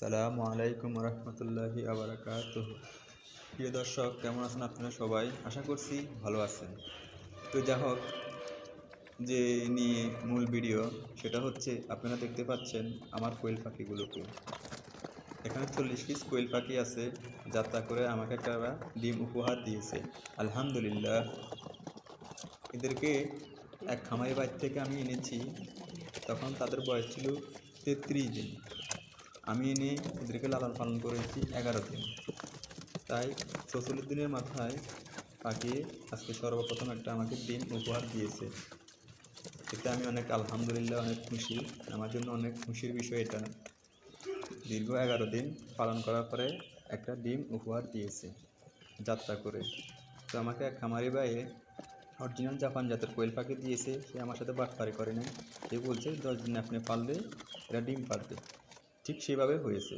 সালামু আলাইকুম রহমতুল্লাহি আবরাকাত প্রিয় দর্শক, কেমন আছেন আপনারা সবাই? আশা করছি ভালো আছেন। তো যা হোক, যে নিয়ে মূল ভিডিও, সেটা হচ্ছে আপনারা দেখতে পাচ্ছেন আমার কোয়েল পাখিগুলোকে। এখানে চল্লিশ পিস কোয়েল পাখি আছে, যাত্রা করে আমাকে একটা ডিম উপহার দিয়েছে। আলহামদুলিল্লাহ। এদেরকে এক খামারি বাড়ি থেকে আমি এনেছি। তখন তাদের বয়স ছিল তেত্রিশ দিন। আমি এনে এদেরকে লালন পালন করেছি এগারো দিন। তাই চৌচল্লিশ দিনের মাথায় পাখি আজকে সর্বপ্রথম একটা আমাকে ডিম উপহার দিয়েছে। এতে আমি অনেক আলহামদুলিল্লাহ অনেক খুশি। আমার জন্য অনেক খুশির বিষয় এটা। দীর্ঘ এগারো দিন পালন করার পরে একটা ডিম উপহার দিয়েছে যাত্রা করে। তো আমাকে এক খামারি বাইয়ে অরিজিনাল জাপান জাতের কোয়েল পাখি দিয়েছে। সে আমার সাথে বাটপারি করে নাই। সে বলছে, দশ দিন আপনি পারলে এটা ডিম পারবে। ঠিক সেভাবে হয়েছে।